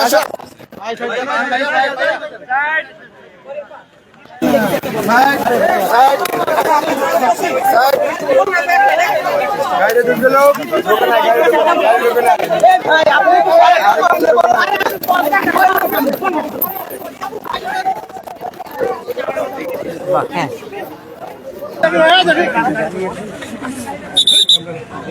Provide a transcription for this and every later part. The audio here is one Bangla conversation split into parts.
আসো গাড়ি ঢুকে লোক ঢুকে না গাড়ি ঢুকে না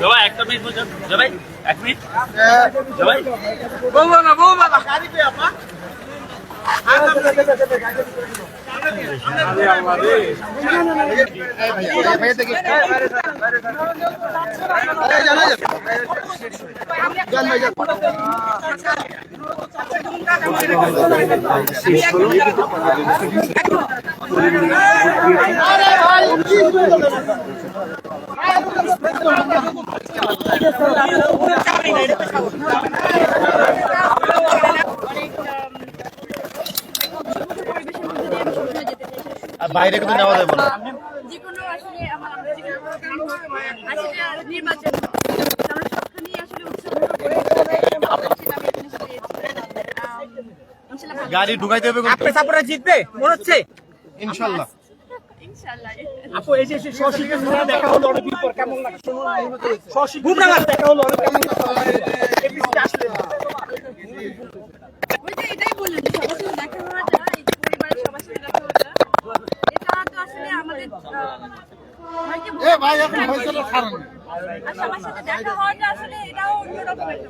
জবাই একটা মিনিট বলছেন জবাই এক মিনিট জবাই ভাইয়া দেখি জান ভাই জান বাইরে কিন্তু নেওয়া যাবে না। গাড়ি ঢুকাইতে হবে আপনি সাপোর্টে জিতবে মনে হচ্ছে? ইনশাল্লাহ। ইনশাআল্লাহ আপু এই যে সশিকের সাথে দেখা হলো অনেকদিন পর কেমন লাগছে? সশিক দেখা হলো অনেক কেমন লাগছে এপিসিতে আসলে ওই যে এটাই বললেন যে সবার সাথে দেখা হওয়াটা এই যে পরিবারের সবার সাথে দেখা হওয়াটা এটা তো আসলে আমাদের আহ, হয় কি এ ভাই এখন হয়েছে খারাপ। আর সবার সাথে দেখা হওয়াটা আসলে এটাও অন্যরকম একটা